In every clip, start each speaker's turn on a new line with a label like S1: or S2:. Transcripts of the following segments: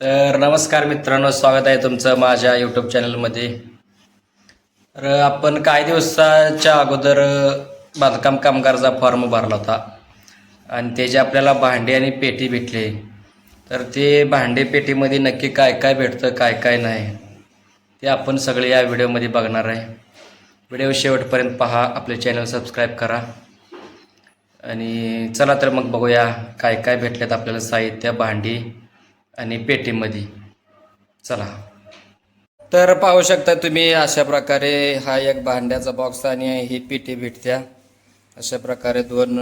S1: तर नमस्कार मित्रांनो स्वागत आहे तुमचं माझ्या यूट्यूब चॅनलमध्ये तर आपण काही दिवसाच्या अगोदर बांधकाम कामगारचा फॉर्म भरला होता. आणि त्याचे आपल्याला भांडे आणि पेटी भेटली तर ते भांडे पेटीमध्ये नक्की काय काय भेटतं काय काय नाही ते आपण सगळे या व्हिडिओमध्ये बघणार आहे. व्हिडिओ शेवटपर्यंत पहा आपले चॅनल सबस्क्राईब करा. आणि चला तर मग बघूया काय काय भेटलेत आपल्याला साहित्य भांडी आणि पेटीमध्ये. चला. तर पाहू शकता तुम्ही अशा प्रकारे हा एक भांड्याचा बॉक्स आणि ही पेटी भेटत्या. अशा प्रकारे दोन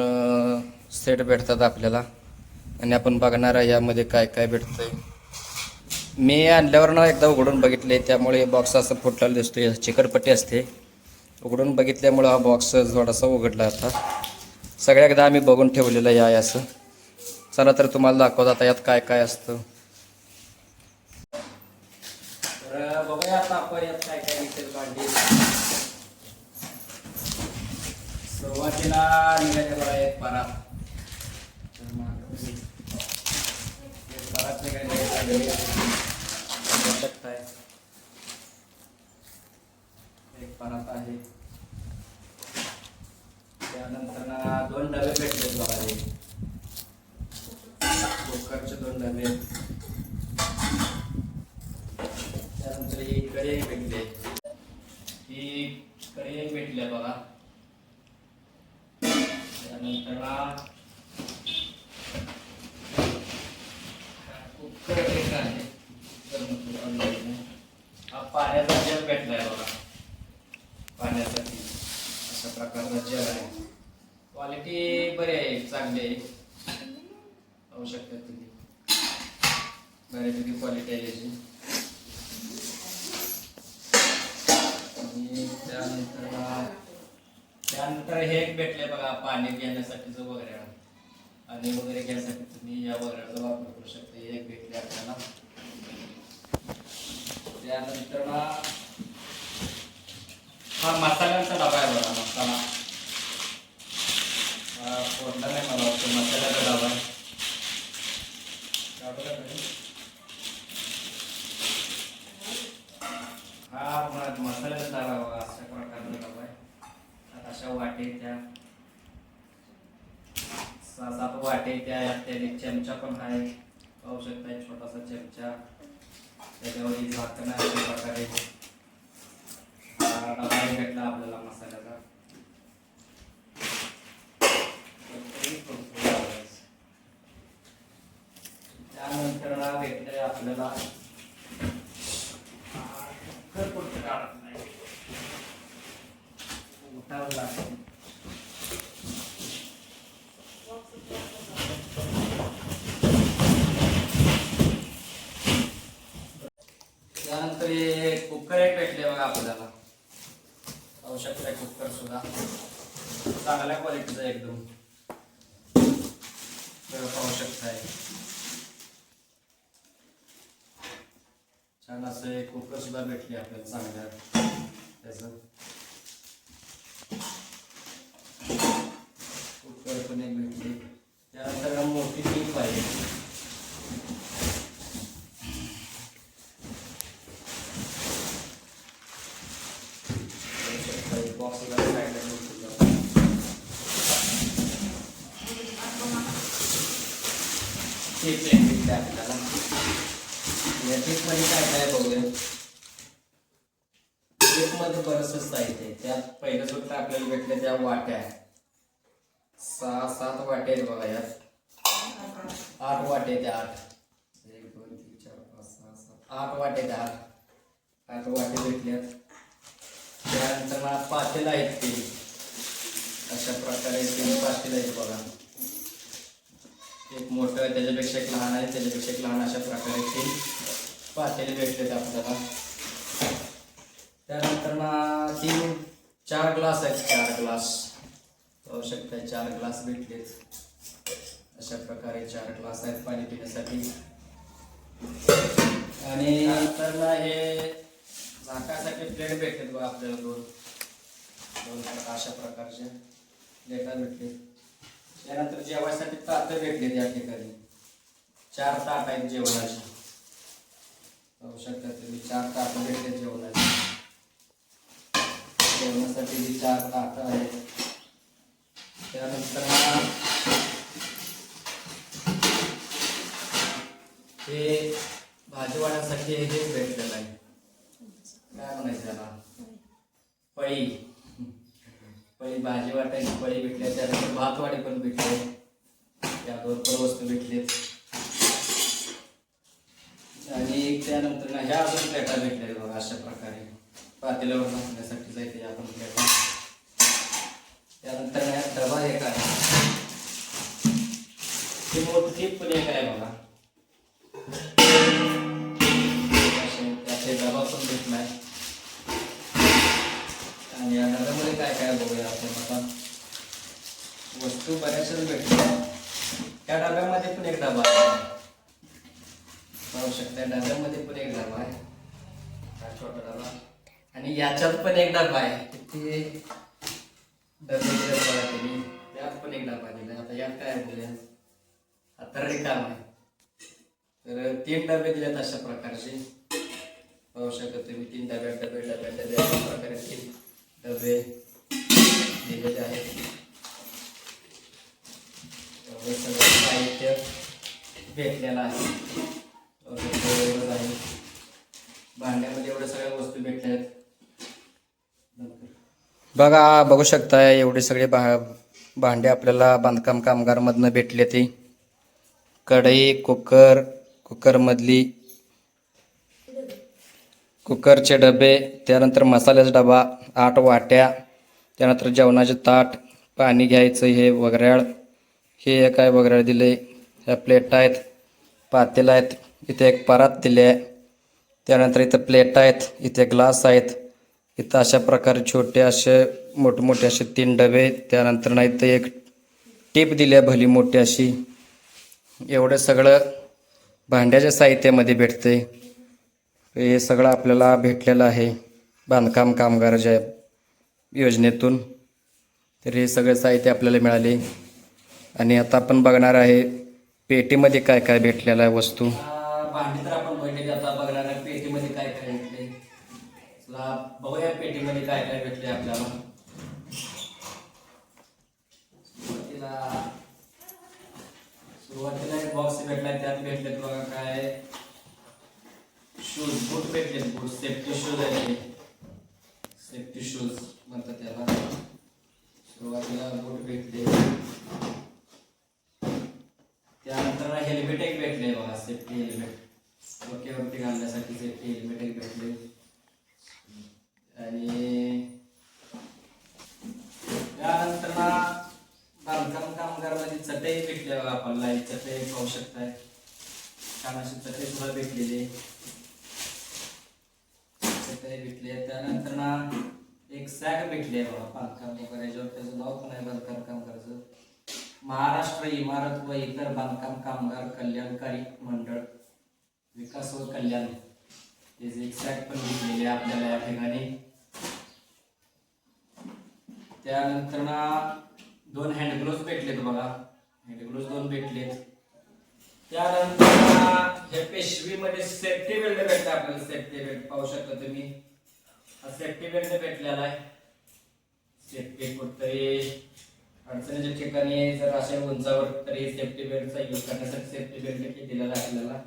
S1: सेट भेटतात आपल्याला. आणि आपण बघणार आहे यामध्ये काय काय भेटतंय. मी आणल्यावर ना एकदा उघडून बघितले त्यामुळे बॉक्स असं फुटलेला दिसतो चिकटपट्टी असते. उघडून बघितल्यामुळं हा बॉक्स थोडासा उघडला होता सगळ्या एकदा आम्ही बघून ठेवलेलं आहे असं. चला तर तुम्हाला दाखवत आता यात काय काय असतं. तर बघूया आता आपण यात काय काय निघते भांडी सुरुवातीला निघाले बघा एक परात एक परात निघाली शकताय एक परात आहे. त्यानंतर ना दोन डबे भेटले बघा हे कुकरचे दोन डबे. तुमचं ही कढई भेटले ही कढई भेटले बघा. त्यानंतर ना कुकर एक आहे. आहे. हा पाण्याचा जग भेटलाय बघा. पाण्यासाठी अशा प्रकारचा जग आहे. क्वालिटी बरी आहे चांगली आहे. पाहू शकता तुम्ही. बऱ्यापैकी क्वालिटी आहे याची आणि त्यानंतर त्यानंतर हे एक भेटले बघा पाणी घेण्यासाठीचं वगैरे. आणि वगैरे घ्यायसाठी तुम्ही या वगैरेचा वापर करू शकता. हे एक भेटले आपल्याला. त्यानंतर हा मसाल्यांचा डबा आहे बघा मसाला हा कोणता नाही मला वाटतं मसाल्याचा डबा आहे काढू का तुम्ही? हा म- मसाल्याचा डबा आहे बघा अशा प्रकारचा डबा आहे त्यात अशा वाटे त्या सहा सात त्या एक चमचा पण आहे. पाहू शकता एक छोटासा चमचा. त्याच्यावर झाकण अशा प्रकारे हा भेटला आपल्याला मसाला त्यानंतर ना भेटले आपल्याला कुकर कोणतं काढत नाही उठावं लागतं त्यानंतर हे कुकर एक भेटले बघा आपल्याला पाहू शकता कुकर सुद्धा. चांगल्या क्वालिटीचा एकदम. पाहू शकताय. छान असं कुकर सुद्धा भेटले आपल्याला चांगल्या. त्याचं. बॉक्स साईडला टीप एक भेटली आपल्याला या टीपमध्ये काय काय बघूया टीपमध्ये बरंचसं साहित्य आहे त्यात पहिलं सुद्धा आपल्याला भेटले त्या वाट्या सहा सात वाटे आहेत बघा यात आठ वाटे आहेत आठ एक दोन चार, पाच, सहा, सात, आठ वाटे आहेत आठ आठ वाटे भेटल्यात त्यानंतर मला पातेलं आहेत ते. अशा प्रकारे तीन पातेलं आहेत बघा. एक मोठं आहे त्याच्यापेक्षा एक लहान आहे त्याच्यापेक्षा एक लहान अशा प्रकारे तीन पातेले भेटलेत आपल्याला. त्यानंतर ना तीन चार ग्लास आहेत चार ग्लास. पाहू शकता चार ग्लास भेटलेत. अशा प्रकारे चार ग्लास आहेत पाणी पिण्यासाठी. आणि नंतर ना हे झाकासाठी प्लेट भेटेल बघा आपल्याला दोन. दोन अशा प्रकारच्या प्लेटा भेटले त्यानंतर जेवायसाठी ताटं भेटले या ठिकाणी. चार ताट आहेत जेवणाचे. पाहू शकता तुम्ही चार ताटं भेटले जेवणाचे. जेवणासाठी जी चार ताटं आहेत. त्यानंतर हे. भाजीवाड्यासाठी हे भेट पळी भेटली त्यानंतर भातवाडी पण भेटले. त्या भरपूर वस्तू भेटलेत. आणि त्यानंतर ना ह्या अजून प्लेटा भेटल्या बघा अशा प्रकारे. पातेल्यावर बसण्यासाठी जायचे या पण प्लेटा त्यानंतर ह्या डबा एक आहे. ती मोठी पण एक आहे बघा. त्याचे डबा पण भेटलाय आणि या डब्यामध्ये काय काय बघूया आपण आता? वस्तू बऱ्याचशाच भेटल्या. त्या डब्यामध्ये पण एक डबा आहे. पाहू शकता डब्यामध्ये पण एक डबा आहे. हा छोटा डबा. आणि याच्यात पण एक डबा आहे. किती डबे बघा त्यांनी त्यात पण एक डबा दिला आता यात काय बोलूया? आता रिकाम आहे. तर तीन डबे दिलेत अशा प्रकारचे. पाहू शकता तुम्ही तीन डबे डबे डबे डबे अशा प्रकारे तीन डबे दिलेले आहेत. हे सगळं साहित्य भेटलेलं आहे. एवढंच आहे. भांड्यामध्ये एवढ्या सगळ्या वस्तू भेटल्या आहेत. बघा बघू शकता एवढे सगळे भा भांडे आपल्याला बांधकाम कामगारमधनं भेटले ते. कढई कुकर कुकरमधली कुकरचे डबे त्यानंतर मसाल्याचा डबा आठ वाट्या त्यानंतर जेवणाचे ताट पाणी घ्यायचं हे वगैरे. हे एक आहे दिलं दिले ह्या प्लेट आहेत. पातेलं आहेत. इथे एक परात दिली आहे. त्यानंतर इथं प्लेट आहेत. इथे ग्लास आहेत. इथं अशा प्रकारे छोटे असे मोठमोठे असे तीन डबे. त्यानंतर नाही इथं एक टीप दिली आहे भली मोठी अशी. एवढं सगळं भांड्याच्या साहित्यामध्ये भेटते हे सगळं आपल्याला भेटलेलं आहे बांधकाम कामगाराच्या योजनेतून. तर हे सगळं साहित्य आपल्याला मिळाले. आणि आता आपण बघणार आहे पेटीमध्ये काय काय भेटलेलं आहे वस्तू. भांडी तर आपण बघितली आता बघणार आहे पेटीमध्ये काय काय भेटले. चला बघूया पेटीमध्ये काय काय भेटले आपल्याला. सुरुवातीला सुरुवातीला एक बॉक्स भेटला त्यात भेटले बघा काय. शूज बूट भेटले बूट सेफ्टी शूज आहे सेफ्टी शूज म्हणतात त्याला. सुरुवातीला बूट भेटले त्यानंतर हेल्मेट एक भेटले बघा सेफ्टी हेल्मेट. डोक्यावरती घालण्यासाठी सेफ्टी हेल्मेट एक भेटले आणि त्यानंतर ना बांधकाम कामगारमध्ये चटई भेटले बघा आपण लाइट चटई पाहू शकताय. कामाची चटई सुद्धा भेटलेली. चटई भेटली. त्यानंतर ना एक सॅक भेटली आहे बघा बांधकाम वगैरे. ज्यावर त्याचं नाव पण आहे बांधकाम. महाराष्ट्र इमारत व इतर बांधकाम कामगार कल्याणकारी मंडळ विकास व कल्याण. त्याचे पण भेटलेले आपल्याला या ठिकाणी. त्यानंतर ना दोन हँडग्लोव्ह भेटलेत बघा. हँडग्लोव्ह दोन भेटलेत. त्यानंतर हे पेशवीमध्ये सेफ्टी बेल्ट भेटला आपल्याला. सेफ्टी बेल्ट पाहू शकता तुम्ही. सेफ्टी बेल्ट भेटलेला आहे. सेफ्टी कुठतरी अडचणीच्या ठिकाणी जर अशा उंचावर तरी सेफ्टी बेल्टचा यूज करण्यासाठी सेफ्टी बेल्ट दिलेला आहे आपल्याला.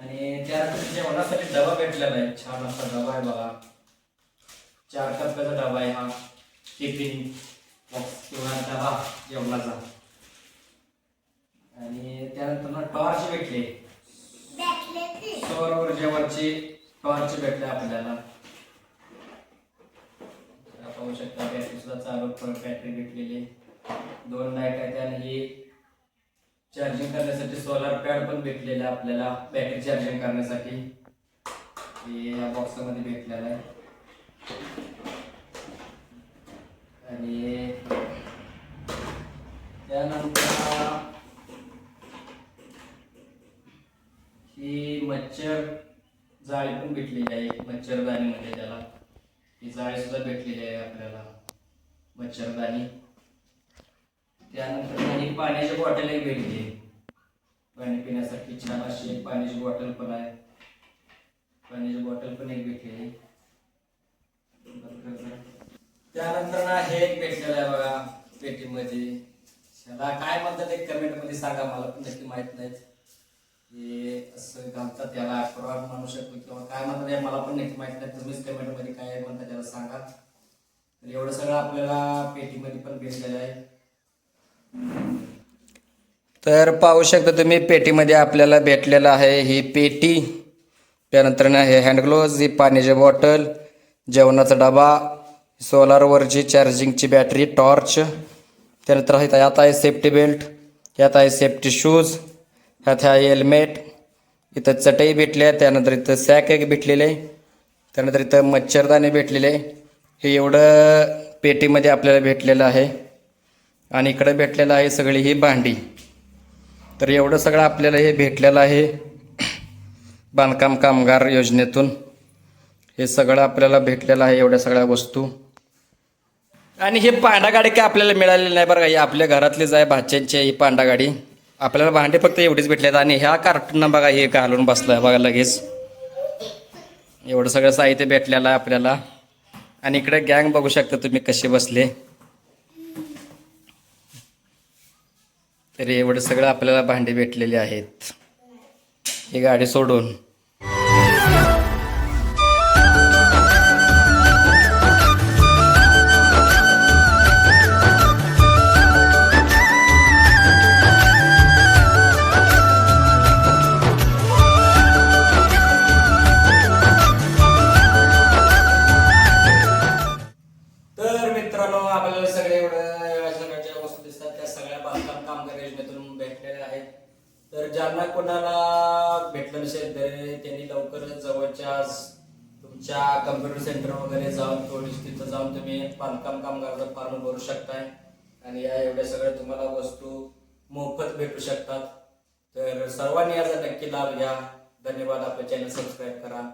S1: आणि त्यानंतर जेवणासाठी डबा भेटलेला आहे. छान असा डबा आहे बघा. चार टप्प्याचा डबा आहे हा. टिफिन बॉक्स किंवा डबा जेवणाचा. आणि त्यानंतर ना टॉर्च भेटले. सौर ऊर्जेवरची टॉर्च भेटले आपल्याला. पाहू शकता बॅटरी सुद्धा चालू बॅटरी भेटलेली दोन लाइट आहेत आणि ही चार्जिंग करण्यासाठी सोलार पॅड पण भेटलेला आहे आपल्याला बॅटरी चार्जिंग करण्यासाठी. हे या बॉक्समध्ये भेटलेला आहे. आणि त्यानंतर ही मच्छर जाळी पण भेटलेली आहे मच्छरदाणी त्याला. जाळी सुद्धा भेटलेली आहे आपल्याला. मच्छरदाणी. त्यानंतर आणि पाण्याची बॉटलही भेटली. पाणी पिण्यासाठी छान अशी एक पाण्याची बॉटल पण आहे. पाण्याची बॉटल पण एक भेटलेली. त्यानंतर ना हे एक भेटलेलं आहे बघा पेटीमध्ये. काय म्हणतात एक कमेंटमध्ये सांगा मला पण नक्की माहीत नाहीत. हे असं घालतात याला अक्रोड म्हणू शकतो किंवा काय म्हणतात हे मला पण नाही माहीत नाही. तुम्हीच कमेंटमध्ये काय म्हणता त्याला सांगा. तर एवढं सगळं आपल्याला पेटीमध्ये पण भेटलेलं आहे. तर पाहू शकता तुम्ही पेटीमध्ये आपल्याला भेटलेलं आहे ही पेटी. त्यानंतर हे हँडग्लोव्ज ही पाण्याची बॉटल जेवणाचा डबा सोलारवरची चार्जिंगची बॅटरी टॉर्च त्यानंतर आहे- यात आहे सेफ्टी बेल्ट यात आहे सेफ्टी शूज ह्यात आहे हेल्मेट. इथं चटई भेटली आहे त्यानंतर इथं सॅक एक भेटलेले आहे त्यानंतर इथं मच्छरदाणी भेटलेले. हे एवढं पेटीमध्ये आपल्याला भेटलेलं आहे. आणि इकडं भेटलेलं आहे सगळी ही भांडी. तर एवढं सगळं आपल्याला हे भेटलेलं आहे बांधकाम कामगार योजनेतून. हे सगळं आपल्याला भेटलेलं आहे एवढ्या सगळ्या वस्तू. आणि हे पांडा गाडी काय आपल्याला मिळालेली नाही बरं का? ही आपल्या घरातलीच आहे भाच्यांची आहे ही पांडा गाडी. आपल्याला भांडे फक्त एवढीच भेटले आहेत आणि ह्या कार्टूनना बघा हे घालून बसलं आहे बघा लगेच. एवढं सगळं साहित्य भेटलेलं आहे आपल्याला. आणि इकडे गँग बघू शकता तुम्ही कसे बसले. तरी एवढं सगळं आपल्याला भांडे भेटलेले आहेत. ही गाडी सोडून. कामगार योजनेतून भेटलेले आहेत. तर ज्यांना कोणाला भेटलं नसेल तर त्यांनी लवकरच जवळच्या तुमच्या कम्प्युटर सेंटर वगैरे जाऊन थोडीशी तिथं जाऊन तुम्ही बांधकाम कामगाराचा फॉर्म भरू शकताय. आणि या एवढ्या सगळ्या तुम्हाला वस्तू मोफत भेटू शकतात. तर सर्वांनी याचा नक्की लाभ घ्या. धन्यवाद. आपलं चॅनल सबस्क्राईब करा.